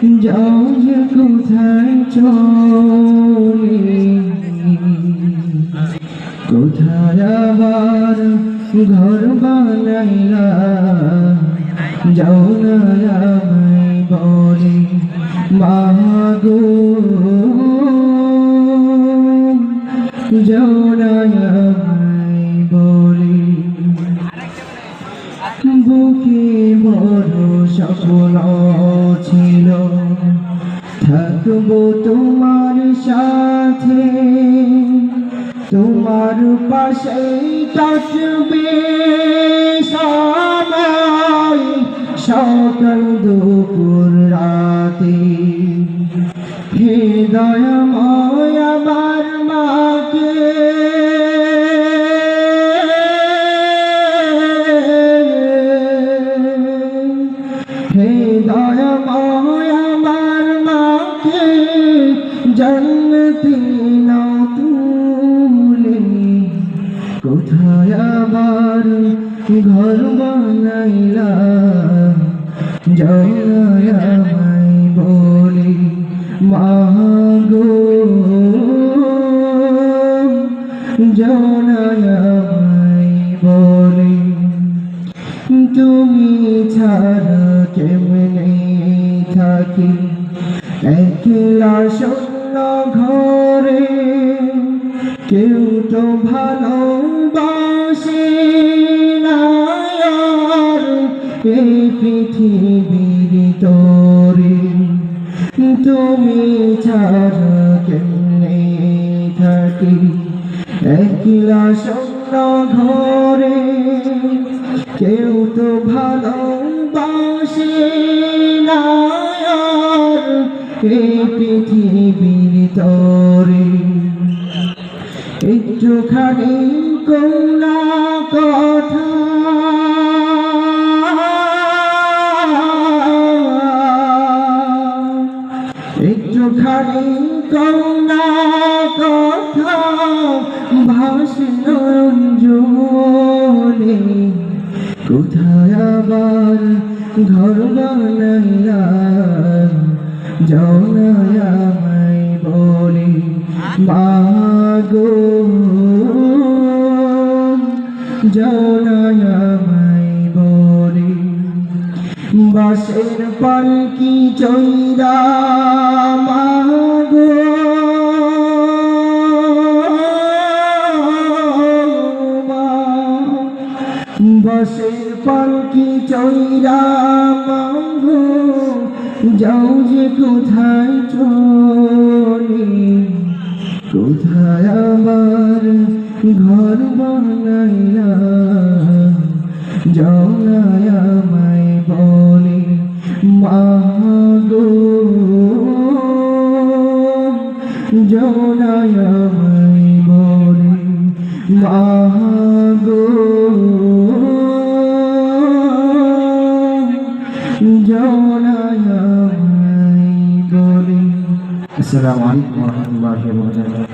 যাও যে কোথায় চলে কোথায় আবার ঘর বানাইলা যাও না আমায় বলে মাগো না আমায় বলে বুকে থাকব তোমার সাথে। তোমার পাশে কাটবে সময় সকাল দুপুর রাতে। হে দয়াময় আমার মাকে। হে নাও তুলে কোথায় আবার ঘর বানাইলা জয় আমায় বলে মাগো জয় আমায় বলে তুমি ছাড়া কেমনে থাকি। একলা শূন্য ঘরে। কেউ তো ভালোবাসে এই পৃথিবীর তোরে তুমি ছাড়া কেমনে থাকি? একলা শূন্য ঘরে। কেউ তো ভালোবাসে না এই পৃথিবীর তরে। একটুখানি কোনা কথা। একটুখানি কোনা কথা। ভাষণ জলে কোথায় আবার ঘর বানাইলা জনায় বলি মাগো জনায় বলি বাসের পালকি চৈরা মাগো বসের পালকি চৈরা মাগো যাও যে কোথায় চলে। কোথায় আবার ঘর বানাইলা? যাও না আমায় বলে মাগো যাও না মাগো। না বলে আসসালামু আলাইকুম ওয়া